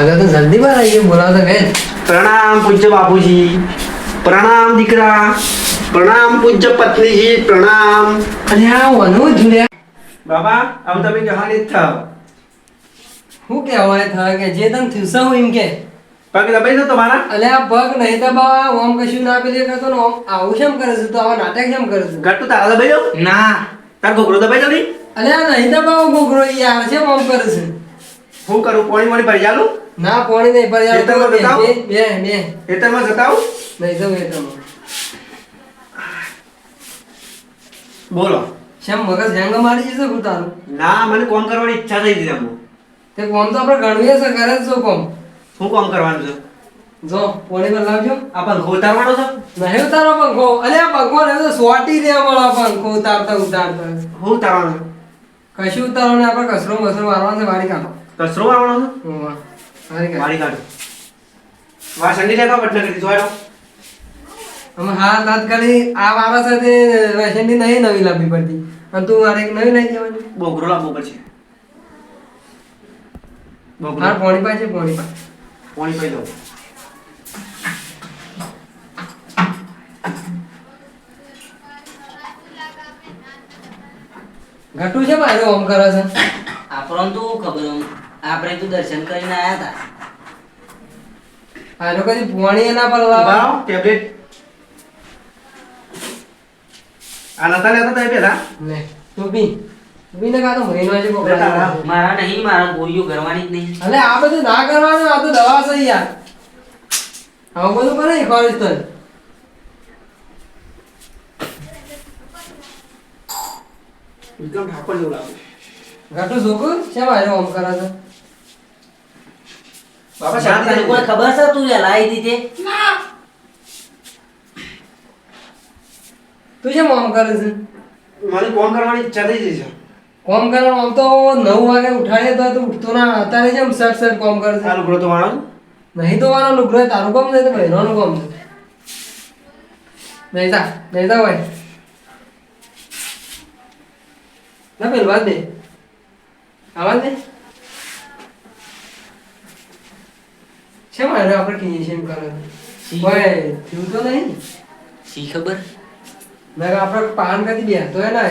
આગળ તો જલ્દી બાર આવી ગયો બોલાવતા બેન. પ્રણામ પૂજ્ય બાપુજી પ્રણામ દીકરા પ્રણામ પૂજ્ય પત્નીજી પ્રણામ. અને આ વનવું જ બાબા હવે તમે કહાની થાવ. શું કહેવાય થા કે જે તને થયું હું એમ કે. પગ દબાઈ દો તમારા. અલે આ પગ નહીં દબાવા ઓમ કશું ના પેલી કરતો ને ઓમ આવું શેમ કરે છે? તો આવા નાટક શેમ કરે છે? ગટ્ટુ તારા દબાઈ દો ના. તાર ગોગરો દબાઈ દો નહીં. અલે આ નહીં દબાવો ગોગરો યાર છે ઓમ કરે છે? હું કરું પાણી મોણી ભરી જાલું. ના પાણી નહીં પર યાર તમે બતાવો. બે બે ખેતરમાં જતા નહીં એ તો. બોલો. શેમ મગજ હેંગ મારી જશે હું તારું ના મને કોમ કરવાની ઈચ્છા થઈ ગઈ અમુક તે કોમ તો આપણે ગણવીએ છે કરે છો કોમ. શું કોમ કરવાનું છે? જો પાણી પર લાવજો. આ પંખો ઉતારવાનો છે? નહીં ઉતારો પંખો. અલે આ પંખો ને તો સોટી દે મળે પંખો ઉતારતા ઉતારતા. હું ઉતારવાનું? કશું ઉતારવાનું આપણે કચરો બસરો મારવાનો છે વાળી કાઢો. કચરો વાળવાનો છે? કાઢો મારી કાઢો વાસણ લેતા બટન કરી જોડો અમે હા તાત્કાલિક આ વાળા સાથે વેસનની નહીં નવી લાવવી પડતી. અને તું મારે એક નવી લઈ જવાની. બોગરો લાવવો પડશે. બોગરો હા પોણી પાસે પોણી પાસે પોણી પી દો ઘટું છે મારું ઓમ કરે છે? આપણને તો ખબર આમ. આપણે તો દર્શન કરીને આયા હતા આ લોકો કદી પોણી એના પર લાવે. લાવ ટેબ્લેટ આ નતા લેતા તમે પેલા? લે તું બી. તું ને કાતો મરી નો છે કોક લેતા લાગે. આવ. મારા. નહીં મારા ગોળીઓ કરવાની જ નહીં. અલે આ બધું ના કરવાનું આ તો દવા છે યાર. આવું બધું કરે ને ખોરીશ તો. એકદમ ઠાકોર જેવું લાગે. ઘટું છોકરું છે મારે ઓમ કરે છે? બાબા શાંતિ તને કોઈ ખબર છે તું વહેલા આવી તું? છે ઓમ કરે છે? મને કોમ કરવાની ઈચ્છા થઈ ગઈ છે. કોમ કરવાનું આમ તો નવ વાગે ઉઠાડીએ તો તું ઉઠતો ના. અત્યારે જેમ સટ સટ કોમ કરે છે? આ લુગડો તો મારો નહીં તો વાળો લુગડો તારું કોમ નહીં તો બહેનોનું કોમ છે. નહીં જા નહીં જા ભાઈ. ના ભાઈ વાત દે. આવાજ દે. છે મારે આપણે કહીએ છીએ એમ કરે? ભાઈ થયું તો નહીં? સી ખબર? મેં આપણે પાન કદી બે તો એ. ના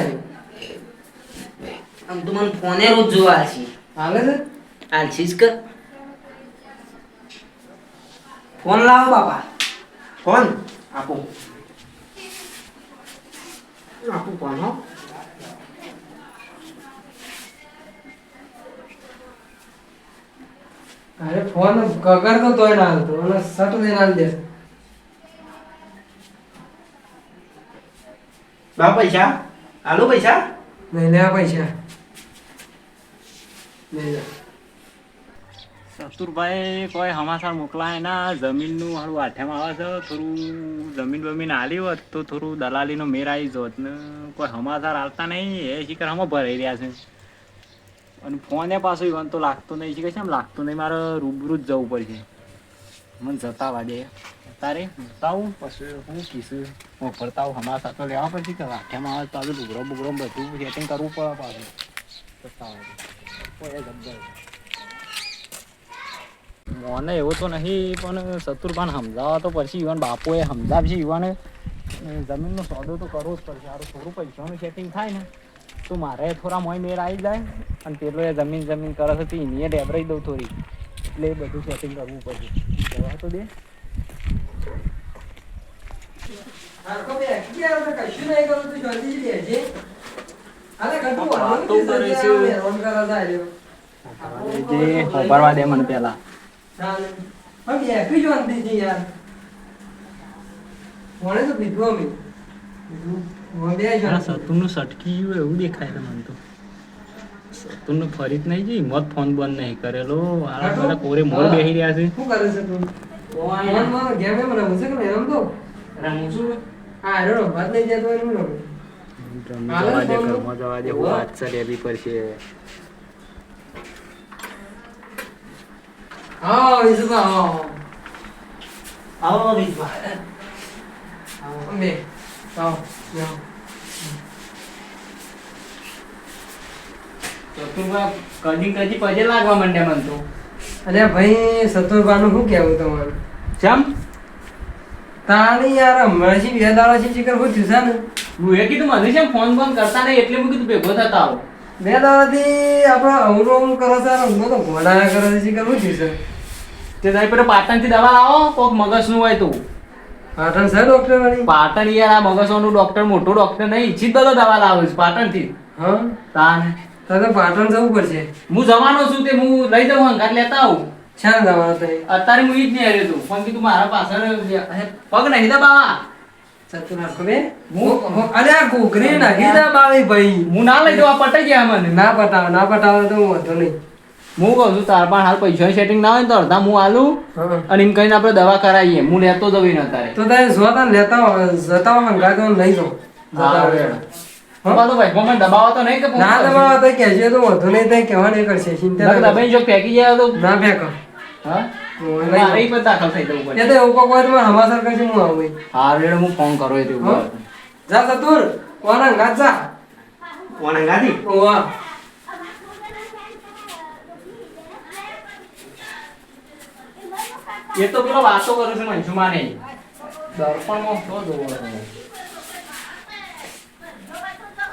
આમ તો મને ફોને રોજ જોવા છે. હાલે છે? આલશીશ કે ફોન લાવો બાપા. ફોન? આપો. આપો ફોન હો. અરે ફોન કગર તો તોય ના હાલતો. અને સટ દે ના દે. બા પૈસા? આલો પૈસા? નહીં લે પૈસા. નહીં સતુરભાઈ કોઈ હમાસા મોકલાય ના. જમીનનું હારું આઠેમાં આવે છે. થોડું જમીન બમીન હાલી હોત તો થોડું દલાલીનો મેર આવી જોત ને. કોઈ હમાસાર આવતા નહીં. એ શિખર હમણાં ભરાઈ રહ્યા છે. અને ફોને પાછો ઈવન તો લાગતો નહીં. છે એમ લાગતું નહીં? મારે રૂબરૂ જ જવું પડશે. મને જતા વાડે તારે? જતાવું? પછી હું કીશું હું ફરતા આવું હમણાં સાથે લેવા પડશે કે આઠેમાં આવે તો આજે ડુગરો બુગરો બધું સેટિંગ કરવું પડે પાછું. જતા વાગે. મને એવું તો નહીં, પણ શત્રુપાન સમજાવવા તો પછી ઈવન બાપુએ સમજાવશે. ઈવન જમીનનો સોદો તો કરવો જ પડશે. સારું થોડું પૈસાનું સેટિંગ થાય ને, તો મારે થોડા મોય મેળ આવી જાય. અને પેલો એ જમીન જમીન કરે છે તો એની ડેબરાઈ દઉં થોડી. એટલે એ બધું સેટિંગ કરવું પડશે. જવા તો દે. દે મને પેલા. યાર. તો સટકી એવું દેખાય મને તો. સતુરનું ફરી જ નહીં જે મત ફોન બંધ નહીં કરેલો. આ બધા કોરે મોર બેહી રહ્યા છે. શું કરે છે તું? ફોન ફોનમાં ગેમ એમ રમું છે કે રમતો રમું છું હા હેરો વાત નહીં જતો એનું રમું જવા દે ઘરમાં જવા દે વાત છે લેવી પડશે. હા વિશુભા હા આવો વિજભાઈ હા બે આવો જાઓ. ચતુર્ભા કદી કદી પજે લાગવા માંડ્યા મને તો. અરે ભાઈ સતુરભાનું શું કહેવું તમારું? ચમ? તાણી યાર હમણાં બે દાડા છે ચીકર થયું ને. હું એ કીધું મને છે ફોન ફોન કરતા નહીં એટલે હું કીધું ભેગો થતા આવો. બે દાડાથી આપણે અવરો અવરું કરે છે તો ઘોડાયા કરે છે ચીકર શું થયું તે તારી પેલો પાટણથી દવા લાવો કોક મગજનું હોય તું. પાટણ છે ડોક્ટર વાળી પાટણ યાર આ મગજનું ડોક્ટર મોટો ડોક્ટર નહીં ઈચ્છિત બધો દવા લાવે છે પાટણથી. હા? તાન તો પાટણ જવું પડશે. હું જવાનો છું તે હું લઈ જવું અંગાત લેતા આવું. છે જવાનો તે અત્યારે હું ઈ જ નહીં આવ્યો તું પણ કીધું મારા પાછળ પગ નહીં દબાવા સતુર નાખો બે. હું- હું- અરે આ ઘૂઘરી નાખી ભાઈ. હું ના લઈ જવા પટાઈ ગયા મને. ના પટાવો ના પટાવો તો હું વાંધો નહીં. હું કહું છું તાર પણ હાલ પૈસા સેટિંગ ના હોય તો અડધા હું આલું અને એમ કહીને આપણે દવા કરાવીએ. હું લેતો જવી ન તારે તો તારે જો લેતા જતા હો હંગાત તો લઈ જતા પપ્પા તો ભાઈ. મને દબાવો તો નહીં કે ના દબાવો તો કહેજે તો વાંધો નહીં તઈ કહેવા નહીં કરશે. ચિંતા ના દબાઈ જો ફેંકી જાય તો ના ફેંકો. હા? હું મારે લઈ ઈ પર દાખલ થઈ જવું પડે એ તો એવું કોક હોય તો મને હમાસર કરશે હું આવું હા રેડ હું ફોન કરો એ તેવું? જા સતુર કોના જા. કોણ ગાદી ઓવા. એ તો પેલો વાતો કરું છું મનસુમાં નહીં દર્પણમાં શું જોવો તમે?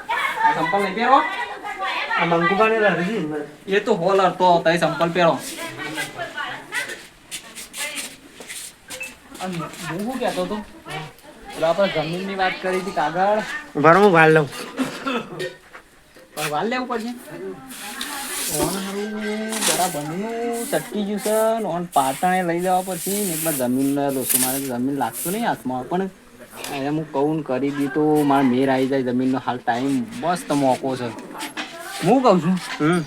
આ સંપલ નહીં પહેરો આ મંકુબાને એ તો હોલ તો તઈ સંપલ પહેરો હું શું કહેતો હતો પેલા આપણે જમીનની વાત કરી હતી કાગળ ઊભા હું વાળ લઉં પણ વાલ લેવું પડશે ઓન હારું ચટકી ને પાટણે લઈ જવા પછી એક એકવાર જમીન લોસો મારે તો જમીન લાગતું નહીં હાથમાં પણ એને હું કહું કરી દી તો મારે મેર આવી જાય જમીનનો હાલ ટાઈમ મસ્ત મોકો છે. હું કહું છું? હમ.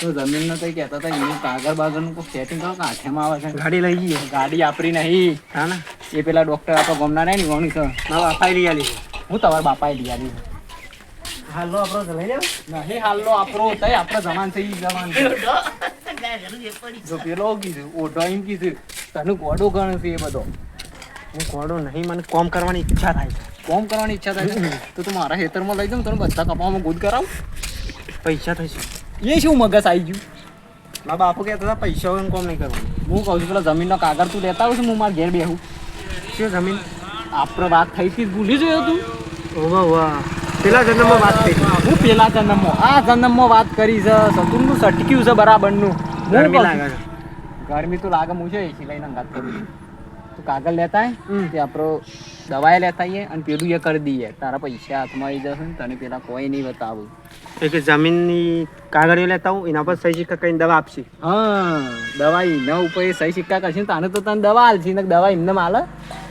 તો જમીનનો તો કહેતા હતા એનું કાગળ બાગળનું કોઈ સેટિંગ કરો કે હાથેમાં આવે છે. ગાડી લઈ જઈએ ગાડી આપણી નહીં. હા ને? એ પેલા ડોક્ટર આપણા ગમના નહીં ને છે. મારા બાપાએ લઈ આલી હું તમારા બાપાએ લઈ આવી હાલો આપણો લઈ જાવ નહીં હાલનો આપણો તય આપણો જમાન છે ઈ જવાન જો પેલો કીધું ઓઢો એમ કીધું તને ગોડો ગણ છે એ બધો. હું કોડો નહીં મને કોમ કરવાની ઈચ્છા થાય છે. કોમ કરવાની ઈચ્છા થાય છે? તો તું મારા ખેતરમાં લઈ જાઉં તને બધા કપામાં ગુદ કરાવ? પૈસા થશે. એ શું મગજ આવી ગયું? મારા બાપુ કહેતા હતા પૈસા હોય કોમ નહીં કરવાનું. હું કહું છું પેલા જમીનનો કાગળ તું લેતા આવું છું હું મારા ઘેર બેહું. શું જમીન? આપણે વાત થઈ હતી ભૂલી જોયો તું? ઓવા વાહ પેલા જન્મમાં વાત થઈ. હું પેલા જન્મમાં આ જન્મમાં વાત કરી છે સતુરનું સટક્યું છે બરાબરનું. ગરમી લાગે છે. ગરમી તો લાગે હું છે એસી લઈને વાત કરું છું. તું કાગળ લેતા. તે આપણો દવાએ લેતા આવીએ અને પેલું એ કરી દઈએ. તારા પૈસા હાથમાં આવી જશે ને તને પેલા કોઈ નહીં બતાવું. એટલે જમીનની કાગળીઓ લેતા હું એના પર સહી સિક્કા કરીને દવા આપશે. હા દવા એના ઉપર સહી સિક્કા કરશે ને તાને તો તને દવા હાલશે ને દવા એમને માલે.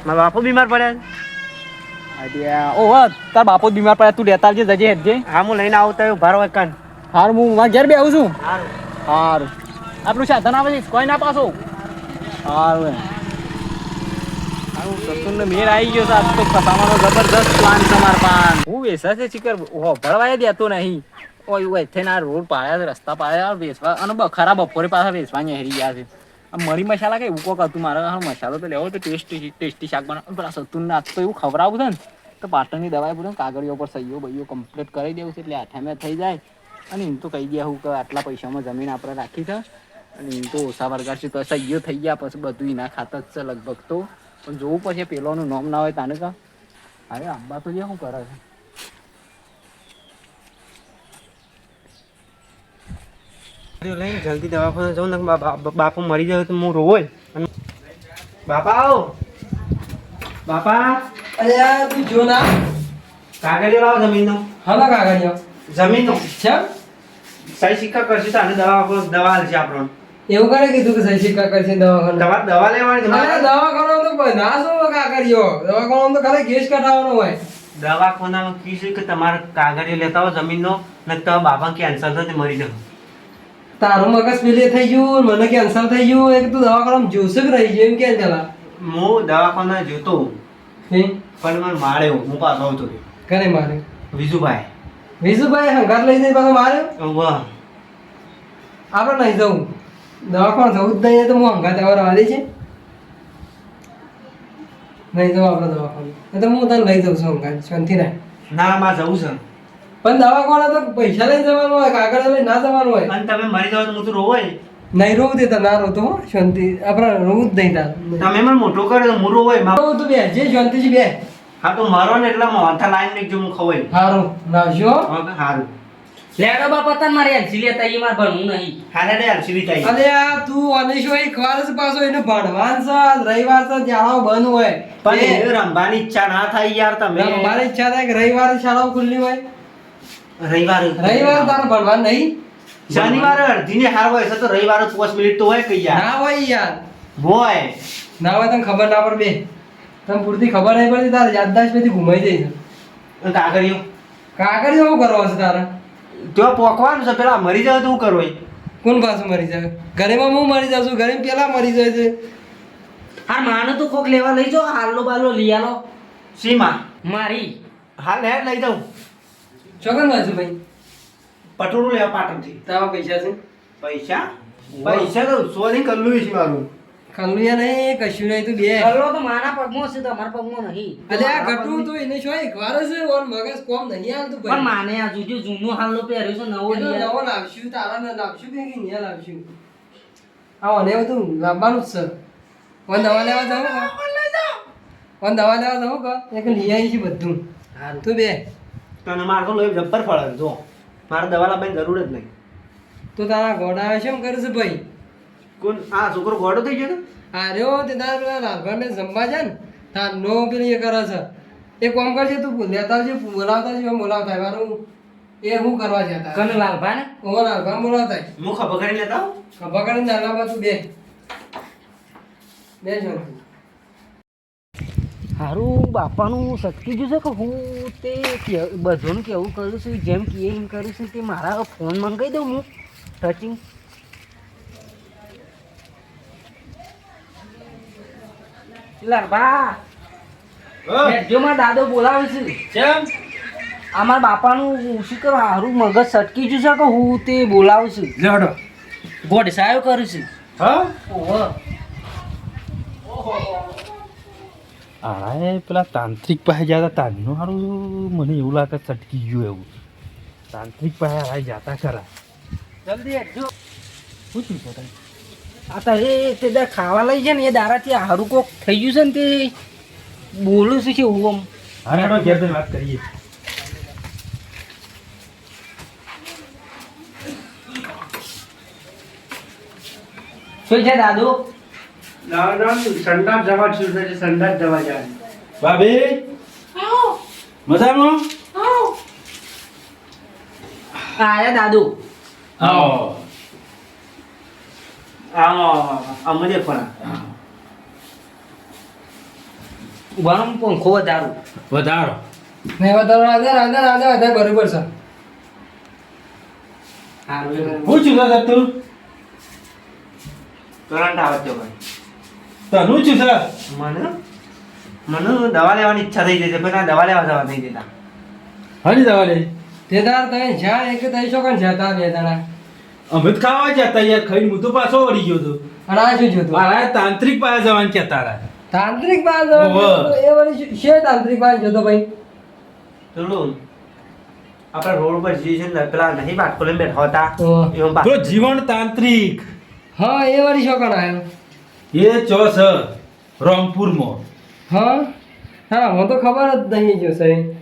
મારા બાપુ બીમાર પડ્યા છે. અડ્યા ઓ હા તાર બાપો બીમાર પડ્યા તું લેતા આવજે જજે હેજે હા હું લઈને આવતા હોય ભાર એક હાર હું મારા ઘેર આવું છું. હારું. આપણું સાધન આવે છે કોઈ ના પાછું. હારું હારું સતુરને મેર આવી ગયો આજ તો ફસાવાનો જબરદસ્ત પ્લાન છે મારા પાન. હું વેસા છે ચીકર ઓહો ભરવાય દેતો નહીં. ઓય ઓય થઈને આ રોડ પાડ્યા રસ્તા પાડ્યા વેસવા, અને ખરા પાછા વેસવા હેરી ગયા છે. આ મરી મસાલા કઈ ઉકો કોક હતું મારે? મસાલો તો લેવો તો ટેસ્ટી ટેસ્ટી શાક બનાવ પેલા આજ તો એવું ખવડાવું છે ને, તો પાટણની દવાઈ બધું કાગળીઓ પર સહીઓ બહીઓ કમ્પ્લીટ કરી દેવું છે, એટલે આઠામે થઈ જાય. અને એમ તો કહી દે હું કે આટલા પૈસામાં જમીન આપણે રાખી છે અને એમ તો ઓછા વર્ગા છે, તો સહીઓ થઈ ગયા, પછી બધું એના ખાતર છે, લગભગ તો. પણ જોવું પડશે પેલોનું નામ ના હોય તાને કા અરે આંબા તો જે શું કરે છે? લઈને જલ્દી દવાખાને જાઉં ને બાપુ મરી જાય તો હું રોવો અને બાપા આવો. બાપા. અરે તું જો ના. કાગળીઓ લાવો જમીનનો. હલા કાગળિયો. જમીનનો. છે સાઈ સિક્કા કરશે તો આને દવા દવા આલશે આપણો એવું કરે કીધું કે સહી સિક્કા છે દવાખાનું? તમારે દવા લેવાની અરે દવાખાનો તો ના શું કાગળિયો દવાખાનો તો ખાલી કેસ કઢાવવાનો હોય. દવાખાનામાં કીધું કે તમારે કાગળીઓ લેતા હો જમીનનો ને તો બાપા કેન્સર થતી મરી જશે તારું મગજ પેલે થઈ ગયું મને કેન્સર થઈ ગયું એક તું દવાખાનામાં જોશે કે રહી ગયું એમ કે પેલા. હું દવાખાના જોતો હે? પણ મને માર્યો હું પાછો આવતો. કરે મારે? વિજુભાઈ. વિજુભાઈ હંગાર લઈ જઈને પાછો માર્યો વાહ આપણે નહીં જવું. દવાખાના જવું જ નહીં તો હું હંગાત એવા રવા છે? નહીં જવું આપણે દવાખાને. તો હું તને લઈ જાઉં છું હંગાત શાંતિ રાખ. ના માં જવું છે. પણ દવાખાના તો પૈસા લઈ જવાનું હોય કાગળ લઈ ના જવાનું હોય. અને તમે મરી જાવ તો હું તો રોવાય નહીં રોવું તે ના રોતો હું શાંતિ. આપણે રોવું જ નહીં તાર. તમે મને મોટો કર્યો તો હું રોવાય મારો તો બે જે શાંતિથી બે. હા તો મારો ને એટલા માથા લાઈન ને જો હું ખવાય. હારું લાવજો સારું લેડો બાપા તન મારે એલસી લેતા ઈ મારે ભણવું નહીં. હારે ને અલસીરી થઈ અરે આ તું અનિશો હોય ખવાર જ પાછો એને ભણવાન છે રવિવાર તો શાળાઓ બંધ હોય. પણ એ રંભાની રમવાની ઈચ્છા ના થાય યાર તમે. મારી ઈચ્છા થાય કે રવિવારે શાળાઓ ખુલ્લી હોય? રવિવાર રવિવાર તારે ભણવાનું નહીં? શનિવારે અડધી ને હાર હોય છે તો રવિવારે 5 મિનિટ તો હોય કે યાર. ના હોય યાર. હોય. ના હોય તને ખબર ના પડે બે. તને પૂરતી ખબર નહીં પડતી તારે યાદદાશ બધી ઘુમાઈ જાય છે કાગળિયો. કાગળ જેવો કરવો છે તારે? તો પોકવાનું છે પેલા મરી જાય તો શું કરવું કોણ પાછું મરી જાય? ઘરેમાં હું મરી જાઉં છું ઘરે પેલા મરી જાય છે. હા માનો તો કોક લેવા લઈ જાઓ હાલો બાલો લઈ આલો. સીમા મારી. હાલ હેડ લઈ જાઉં. ચોકન વાંચું ભાઈ? પટોળું લેવા પાટણથી. તારા પૈસા છે? પૈસા? પૈસા તો સો નહીં કરલું છે મારું. કલુયા નહીં કશું નહીં તું બે. કલરો તો મારા પગમાં છે તમારા પગમાં નહીં. અલે આ ઘટું તો એને શું એક વાર છે ઓર મગજ કોમ નહીં હાલતું પણ ભાઈ. માને આ જોજો જૂનો હાલો પહેર્યો છે નવો નવો લાવશું તારા ને લાવશું કે અહીંયા લાવશું? આ અને બધું લાવવાનું જ છે. ઓન દવા લેવા જાવ ઓન દવા લેવા જાવ કા એક લઈ આવી છે બધું. તું બે. તને મારે તો લોહી જબ્બર ફળે જો. મારે દવા લાવવાની જરૂર જ નહીં. તો તારા ઘોડા આવે શું કરે છે ભાઈ? કોણ આ છોકરો ગોડો થઈ ગયો? આ રહ્યો તે તારા પેલા જમવા છે ને તાર નો પેલી એ કરે છે એ કોમ કરજે તું લેતા જે બોલાવતા જે બોલાવતા. મારું એ હું કરવા જતા કને લાલભા ને ઓ લાલભાઈ બોલાવતા. હું ખબર કરી લેતા. ખભા કરીને નાના બાજુ બે બે જો હારું બાપાનું શક્તિ જોશે કે હું તે કે- બધાનું કેવું કરું છું જેમ કે એમ કરું છું તે મારા ફોન મંગાવી દઉં હું ટચિંગ લાલભા બેઠજો માં દાદો બોલાવે છે. અમારા બાપાનું શું કરું? હારું મગજ સટકી જશે કે હું તે બોલાવું છું? લેવડો ગોડસાયો કરું છું. હા? ઓહો. પેલા તાંત્રિક પાસે જતા તાજનું સારું મને એવું લાગે સટકી ગયું એવું. તાંત્રિક પાસે જતા જાતા ખરા. જલ્દી શું છે આ તારે તે દર ખાવા લઈ છે ને એ દારાથી હારું કોક થઈ ગયું છે ને તે. બોલું શું છે હું આમ. હા ઘેર વાત કરીએ. શું છે દાદુ? ના ના સંડાસ જવા છું છે સંડાસ જવા જાય. ભાભી? મજામાં? આયા દાદુ. આવો. અમને પણ. ઉભાનો પંખો વધારું વધારો. નહીં વધારો રાંધે રાંધે રાંધે વધારે બરોબર છે. હારું હું સર તું? કરંટ આવે છે ભાઈ. તનું છું મને? મને દવા લેવાની ઈચ્છા થઈ જશે પણ દવા લેવા જવા નહીં દેતા હજી દવા લે તે તાર તમે જ્યાં એક થઈ શકો ને જ્યાં તાર બે દાડા અમે તો ખાવા જતા યાર ખાઈને હું તો પાછો વળી ગયો હતો અને આ શું જોતું મારા તાંત્રિક પાસે જવાનું કે તારા. તાંત્રિક પાસે. એ વળી શું- શું તાંત્રિક પાસે? જોતો ભાઈ. ચલો. આપણે રોડ પર જે છે ને પેલા નહીં બાટકો લઈને બેઠા હતા. પેલો જીવન તાંત્રિક. હા એ વળી શું કણ આવ્યો. એ ચો સ રામપુરમાં હા? હા હું તો ખબર જ નહીં જો સહી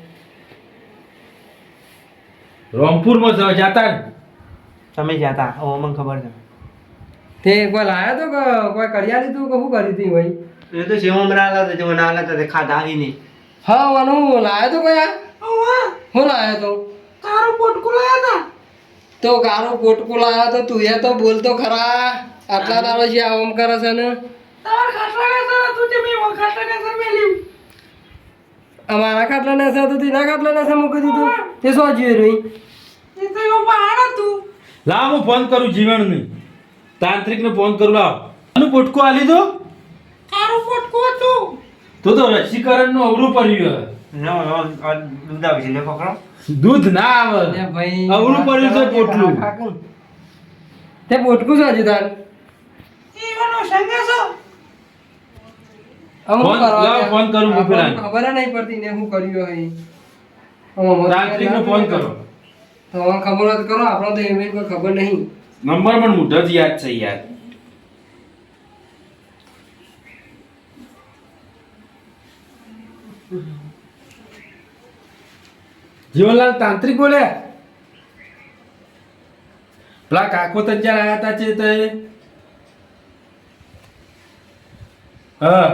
રામપુરમાં માં જાતા તમે જ્યાં હતા. ઓ મને ખબર છે. તે કોઈ લાયો તો કે કોઈ કર્યા દીધું કે શું કરી હતી ભાઈ? એ તો સેવા આલા તો જેવો ના તો તે ખાધા આવી નહીં. હા વાનું લાયો તો કયા હું લાયો તો? તારો પોટકો લાયા તા? તો કારો પોટકો લાયો તો તું એ તો બોલતો ખરા. આટલા તારો છે આ ઓમ કરે છે ને. અમારા ખાટલા ને સર તો ના ખાટલા ને સર મૂકી દીધું. તે શું જોયું રહી લાવ હું ફોન કરું જીવન ને તાંત્રિક ને ફોન કરું લાવ. આનું પોટકો આલી દો તો તો રસીકરણનું અવરું પડ્યું નો નો આ દૂધ આવી છે પકડો. હે. દૂધ ના આવે. લે ભાઈ અવરું પડ્યું છે પોટલું. તે પોટકું શું હજુ તાર. હવે ફોન- કરું હું. ખબર નહીં પડતી ને શું કર્યું તાંત્રિક ને ફોન કરો. તો હવે ખબર હોત કરો આપણો તો એમ કોઈ ખબર નહીં. નંબર પણ મોઢો જ યાદ છે યાર. જીવનલાલ તાંત્રિક બોલે? પેલા કાકો તંજાર આવ્યા હતા છે તે? હા.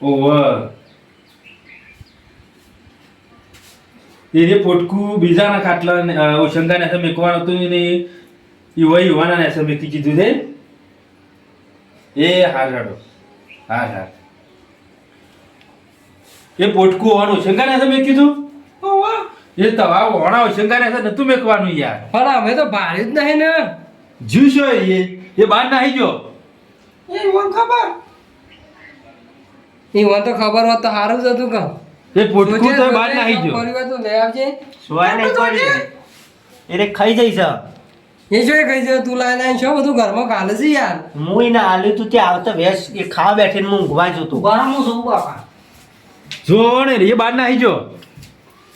ઓવ એને પોટકું બીજાના ખાટલા ઓશંકાને હશે મેકવાનું હતું ને યુવા વહી યુવાના હશે મેકી કીધું છે. એ હાર હાડો હાર હાર એ પોટકું ઓણ ઓશંકાને હશે મેં કીધું? એ તવા ઓણા ઓશંકાને હશે નતું મેકવાનું યાર. પણ અમે તો ભારે જ નહીં ને. જીવશો એ એ બહાર નાહી ગયો. એ ઓન ખબર? એ ઓન તો ખબર હોત તો સારું જ હતું કે એ પોટકું તો બહાર નાહી જો પરિવાર તો લઈ આવજે. સોય નહીં કોરી એરે ખાઈ જઈશ એ જો એ ખાઈ છે તું લાઈ લાય શું બધું ઘરમાં કાલે છે યાર. હું એને આલ્યું તું ત્યાં આવતા વેસ એ ખાવા બેઠીને હું ઊંઘવા જતો. ગરમ છું બાપા. જો ને એ બહાર નાહી જો.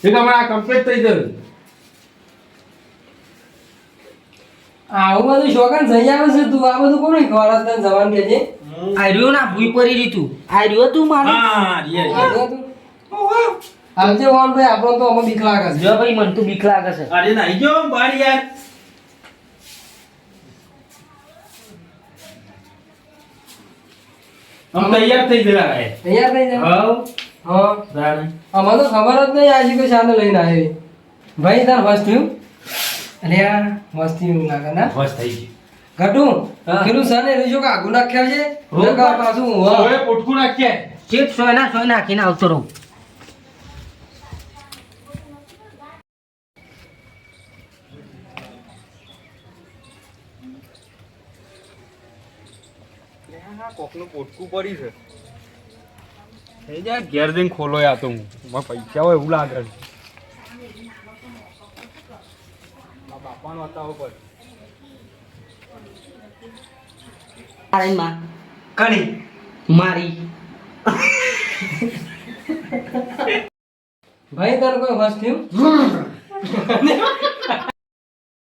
એક હમણાં આ કમ્પ્લીટ થઈ જશે આવું બધું શોખન જઈ આવે છે તું આ બધું કોને ખવડાવતા તને જવાન કે છે? આર્યો ના ભૂઈ પડી રીતું આર્યો તું મારું હા રિયા આવજે વાન ભાઈ આપણો તો અમે બીક લાગે છે. જો ભાઈ મને તો બીક લાગે છે. અરે નાહી ગયો બાર યાર. હમ તૈયાર થઈ ગયા હે. તૈયાર થઈ જા હા હા. જાણે. અમને તો ખબર જ નહીં આજે કોઈ શાને લઈને આવી. ભાઈ તાર બસ થયું? અરે યાર મસ્ત થયું લાગે ના? બસ થઈ ગયું. ઘટું. પેલું સને રીજો કે આગુ નાખ્યા છે. પાછું. હવે પોટકું નાખ્યા ચેપ સોયના સોય નાખીને આવતો રહું. કોકનું પોટકું પડી છે. થઈ જાય ઘેર જઈને ખોલો યા તો હું. પૈસા હોય એવું લાગે છે. બાપાનો હતા ઉપર. મારી માં કણી. મારી. ભાઈ તાર કોઈ વસ્તુ? થયું